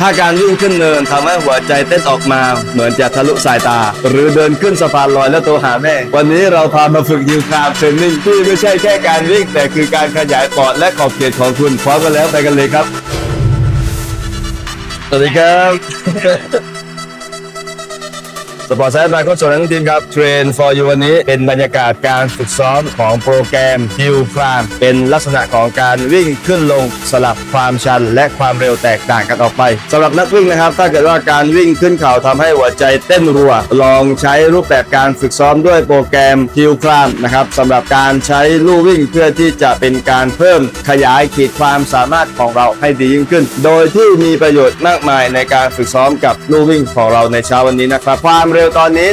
ถ้าการวิ่งขึ้นเนินทำให้หัวใจเต้นออกมา เหมือนจะทะลุสายตา หรือเดินขึ้นสะพานลอยแล้วโทรหาแม่ วันนี้เราพามาฝึกยิวครามเทรนนิ่งที่ไม่ใช่แค่การวิ่ง แต่คือการขยายปอดและขอบเขตของคุณพร้อมกันแล้วไปกันเลยครับ สวัสดีครับ สปอร์ตไซด์บายโค้ชส่วนทั้งทีมครับเทรน for you วันนี้เป็นบรรยากาศการฝึกซ้อมของโปรแกรม Hill Climb เป็นลักษณะของการวิ่งขึ้นลงสลับความชัน และความเร็วแตกต่างกันออกไปสำหรับนักวิ่งนะครับ ถ้าเกิดว่าการวิ่งขึ้นเขาทำให้หัวใจเต้นรัว ลองใช้รูปแบบการฝึกซ้อมด้วยโปรแกรม Hill Climb นะครับสำหรับการใช้ลู่วิ่งเพื่อที่จะเป็นการเพิ่มขยายขีดความสามารถของเราให้ดียิ่งขึ้น โดยที่มีประโยชน์มากมายในการฝึกซ้อมกับลู่วิ่งของเราในเช้าวันนี้นะครับความเร็วตอนนี้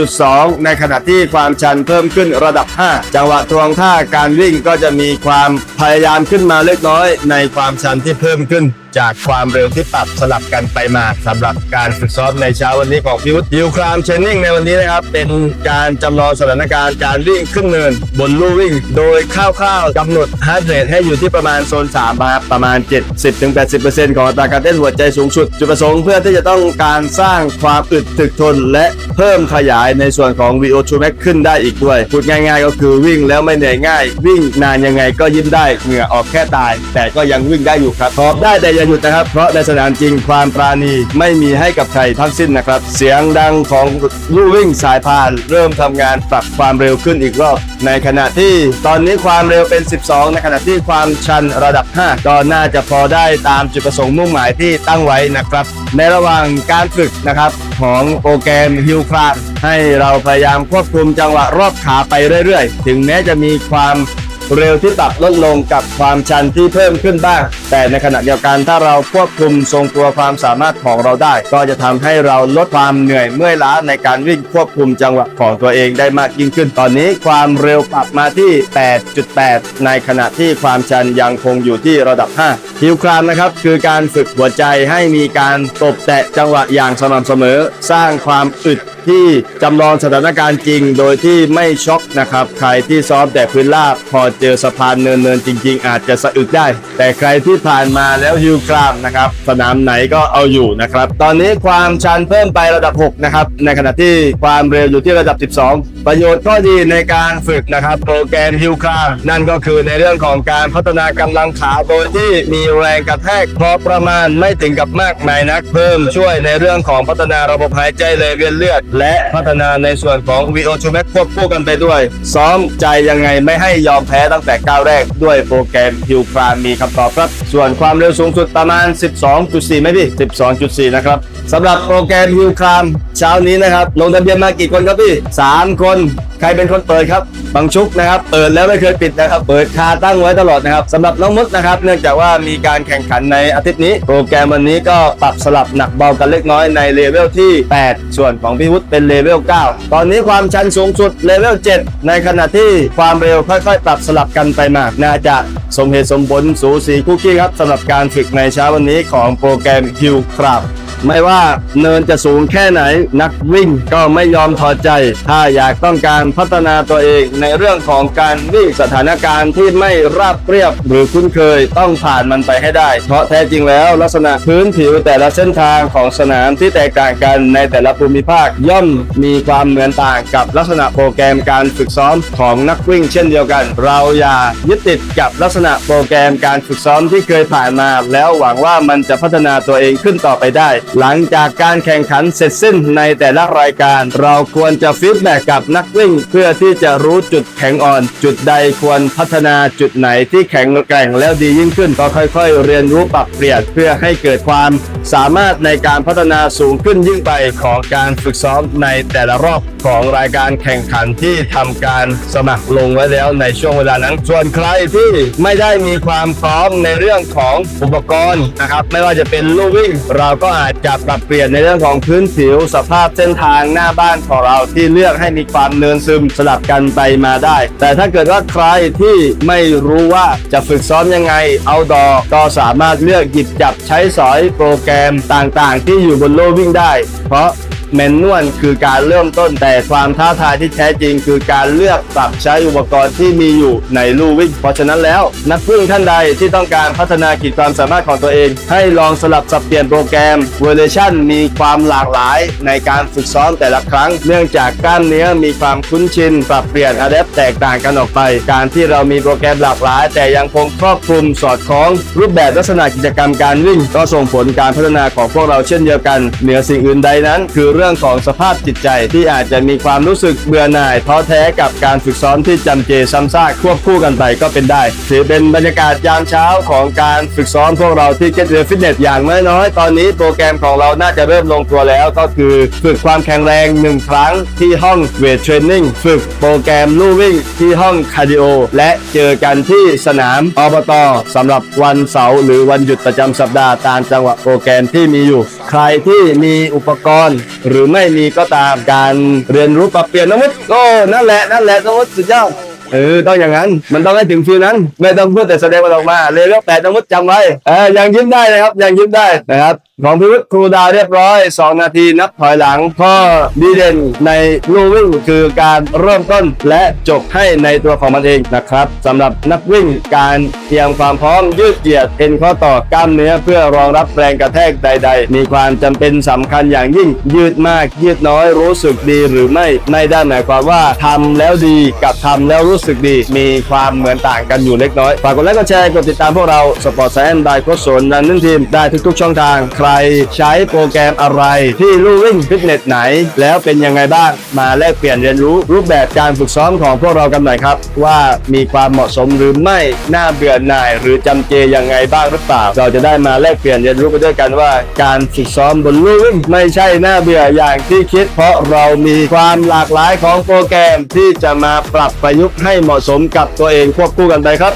11.2 ในขณะที่ความชันเพิ่มขึ้นระดับ 5 จังหวะทวงท่าการวิ่งก็จะมีความพยายามขึ้นมาเล็กน้อยในความชันที่เพิ่มขึ้น จากความเร็วที่ปรับสลับกันไปมาสำหรับการฝึกซ้อมในเช้าวันนี้ของพิวุฒิยิวครามเชนนิ่งในวันนี้นะครับ เป็นการจำลองสถานการณ์การวิ่งขึ้นเนิน บนลู่วิ่ง โดยคร่าวๆกำหนดฮาร์ดเรทให้อยู่ที่ประมาณโซน3ครับประมาณ 70-80%ของอัตราการเต้นหัวใจสูงสุด จุดประสงค์เพื่อที่จะต้องการสร้างความอึดถึกทน และเพิ่มขยายในส่วนของ VO2 max ขึ้นได้อีกด้วยพูดง่าย ๆ ก็คือวิ่งแล้วไม่เหนื่อยง่าย วิ่งนานยังไงก็ยิ้มได้เหงื่อออกแค่ตาย แต่ก็ยังวิ่งได้อยู่ครับหอบได้แต่อย่าหยุดนะครับ เพราะในสนามจริงความปราณีไม่มีให้กับใครทั้งสิ้นนะครับ เสียงดังของลู่วิ่งสายพาน เริ่มทำงานปรับความเร็วขึ้นอีกรอบ ในขณะที่ตอนนี้ความเร็วเป็น 12 ในขณะที่ความชันระดับ 5 ก็น่าจะพอได้ตามจุดประสงค์มุ่งหมายที่ตั้งไว้นะครับ ในระหว่างการฝึกนะครับของโปรแกรมฮิลคลาสให้เราพยายามควบคุมจังหวะรอบขาไปเรื่อยๆ ถึงแม้จะมีความ เร็วที่ปรับลดลงกับความชันที่เพิ่มขึ้นบ้าง แต่ในขณะเดียวกันถ้าเราควบคุมทรงตัวความสามารถของเราได้ ก็จะทำให้เราลดความเหนื่อยเมื่อยล้าในการวิ่งควบคุมจังหวะของตัวเองได้มากยิ่งขึ้น ตอนนี้ความเร็วปรับมาที่ 8.8 ในขณะที่ความชันยังคงอยู่ที่ระดับ 5 ฮิวคลามนะครับคือการฝึกหัวใจให้มีการตบแตะจังหวะอย่างสม่ำเสมอ สร้างความอึด ที่จำลองสถานการณ์จริง โดยที่ไม่ช็อกนะครับ ใครที่ซ้อมแต่พื้นราบพอเจอสะพานเนินๆจริง ๆ อาจจะสะอึกได้ แต่ใครที่ผ่านมาแล้วฮิวคลามนะครับ สนามไหนก็เอาอยู่นะครับ ตอนนี้ความชันเพิ่มไประดับ 6 นะครับ ในขณะที่ความเร็วอยู่ที่ระดับ 12 ประโยชน์ข้อดีในการฝึกนะครับ โปรแกรมฮิวคลามนั่นก็คือในเรื่องของการพัฒนากำลังขาโดยที่มีแรงกระแทกพอประมาณไม่ถึงกับมากมายนัก เพิ่มช่วยในเรื่องของพัฒนาระบบหายใจเลยเวียนเลือดและพัฒนาในส่วนของ VO 2 max ควบคู่กันไปด้วย ซ้อมใจยังไงไม่ให้ยอมแพ้ตั้งแต่ก้าวแรกด้วยโปรแกรมฮิวครามมีคำตอบครับ ส่วนความเร็วสูงสุดประมาณ 12.4ไหมพี่ 12.4 นะครับสำหรับโปรแกรมฮิวครามเช้านี้นะครับ ลงทะเบียนมากี่คนครับพี่ 3 คนใครเป็นคนเปิดครับบังชุกนะครับ เปิดแล้วไม่เคยปิดนะครับ เปิดคาตั้งไว้ตลอดนะครับสำหรับน้องมุดนะครับ เนื่องจากว่ามีการแข่งขันในอาทิตย์นี้ โปรแกรมวันนี้ก็ปรับสลับหนักเบากันเล็กน้อยในเลเวลที่ 8 ส่วนของพี่วุฒิเป็นเลเวล 9 ตอนนี้ความชันสูงสุดเลเวล 7 ในขณะที่ความเร็วค่อยๆ ปรับสลับกันไปมาน่าจะสมเหตุสมผลสูสีคู่ขี้ครับสำหรับการฝึกในเช้าวันนี้ของโปรแกรมฮิวครับ ไม่ว่าเนินจะสูงแค่ไหน นักวิ่งก็ไม่ยอมถอดใจ ถ้าอยากต้องการพัฒนาตัวเองในเรื่องของการวิ่งสถานการณ์ที่ไม่ราบเรียบหรือคุ้นเคยต้องผ่านมันไปให้ได้ เพราะแท้จริงแล้ว ลักษณะพื้นผิวแต่ละเส้นทางของสนามที่แตกต่างกันในแต่ละภูมิภาคย่อมมีความเหมือนต่างกับลักษณะโปรแกรมการฝึกซ้อมของนักวิ่งเช่นเดียวกัน เราอย่ายึดติดกับลักษณะโปรแกรมการฝึกซ้อมที่เคยผ่านมา แล้วหวังว่ามันจะพัฒนาตัวเองขึ้นต่อไปได้หลังจากการแข่งขันเสร็จสิ้นในแต่ละรายการ เราควรจะฟีดแบ็กกับนักวิ่ง เพื่อที่จะรู้จุดแข็งอ่อน จุดใดควรพัฒนาจุดไหนที่แข็งแกร่งแล้วดียิ่งขึ้นก็ค่อย ๆ เรียนรู้ปรับเปลี่ยนเพื่อให้เกิดความสามารถในการพัฒนาสูงขึ้นยิ่งไปของการฝึกซ้อมในแต่ละรอบของรายการแข่งขันที่ทำการสมัครลงไว้แล้วในช่วงเวลานั้น ส่วนใครที่ไม่ได้มีความพร้อมในเรื่องของอุปกรณ์นะครับ ไม่ว่าจะเป็นลู่วิ่ง เราก็อาจจะปรับเปลี่ยนในเรื่องของพื้นผิวสภาพเส้นทางหน้าบ้านของเราที่เลือกให้มีความเนินซึมสลับกันไปมาได้ แต่ถ้าเกิดว่าใครที่ไม่รู้ว่าจะฝึกซ้อมยังไงเอาดอก็สามารถเลือกหยิบจับใช้สอยโปรแกรมต่างๆ ที่อยู่บนโลวิ่งได้ เพราะ แมนนวลคือการเริ่มต้นแต่ความท้าทายที่แท้จริง คือการเลือกปรับใช้อุปกรณ์ที่มีอยู่ในลู่วิ่ง เพราะฉะนั้นแล้ว นักวิ่งท่านใดที่ต้องการพัฒนาขีดความสามารถของตัวเอง ให้ลองสลับสับเปลี่ยนโปรแกรมเวอร์ชันมีความหลากหลายในการฝึกซ้อมแต่ละครั้ง เนื่องจากกล้ามเนื้อมีความคุ้นชิน ปรับเปลี่ยนอะแดปแตกต่างกันออกไป การที่เรามีโปรแกรมหลากหลาย แต่ยังคงครอบคลุมสอดคล้อง รูปแบบลักษณะกิจกรรมการวิ่ง ก็ส่งผลการพัฒนาของพวกเราเช่นเดียวกัน เหนือสิ่งอื่นใดนั้น คือเรื่องของสภาพจิตใจ ที่อาจจะมีความรู้สึกเบื่อหน่ายท้อแท้กับการฝึกซ้อมที่จำเจซ้ำซากควบคู่กันไปก็เป็นได้ ถือเป็นบรรยากาศยามเช้าของการฝึกซ้อมพวกเราที่เก็ตเรือฟิตเนสอย่างน้อยๆตอนนี้โปรแกรมของเราน่าจะเริ่มลงตัวแล้วก็คือฝึกความแข็งแรงหนึ่งครั้งที่ห้องเวทเทรนนิ่งฝึกโปรแกรมลู่วิ่งที่ห้องคาร์ดิโอและเจอกันที่สนามอบตสำหรับวันเสาร์หรือวันหยุดประจำสัปดาห์ตามจังหวะโปรแกรมที่มีอยู่ ใครที่มีอุปกรณ์หรือไม่มีก็ตามการเรียนรู้ปรับเปลี่ยนนวุฒิโอ้นั่นแหละนั่นแหละนวุฒิสุดยอดเออต้องอย่างนั้นมันต้องให้ถึงฟิลนั้น ไม่ต้องพูดแต่แสดงมันออกมาเลยเลือกแปดนวุฒิจำไว้เออยังยิ้มได้นะครับยังยิ้มได้นะครับ ของพิวุฒิครูดาวเรียบร้อย 2 นาทีนับถอยหลังข้อดีเด่นในลู่วิ่งคือการเริ่มต้นและจบให้ในตัวของมันเองนะครับสำหรับนักวิ่งการเตรียมความพร้อมยืดเหยียดเอ็นข้อต่อกล้ามเนื้อเพื่อรองรับแรงกระแทกใด ๆ มีความจำเป็นสำคัญอย่างยิ่ง ยืดมากยืดน้อยรู้สึกดีหรือไม่ไม่ได้หมายความว่าทำแล้วดีกับทำแล้วรู้สึกดี มีความเหมือนต่างกันอยู่เล็กน้อยฝากกดไลค์กดแชร์กดติดตามพวกเราสปอร์ตแซนได้โค้ชสนนันนึ่งทีมได้ทุกๆช่องทางใครใช้โปรแกรมอะไร ที่ลู่วิ่งฟิตเนสไหน แล้วเป็นยังไงบ้างมาแลกเปลี่ยนเรียนรู้รูปแบบการฝึกซ้อมของพวกเรากันหน่อยครับ ว่ามีความเหมาะสมหรือไม่น่าเบื่อหน่าย หรือจำเจยังไงบ้างหรือเปล่า เราจะได้มาแลกเปลี่ยนเรียนรู้ไปด้วยกันว่า การฝึกซ้อมบนลู่วิ่งไม่ใช่น่าเบื่ออย่างที่คิด เพราะเรามีความหลากหลายของโปรแกรมที่จะมาปรับประยุกต์ให้เหมาะสมกับตัวเองควบคู่กันไปครับ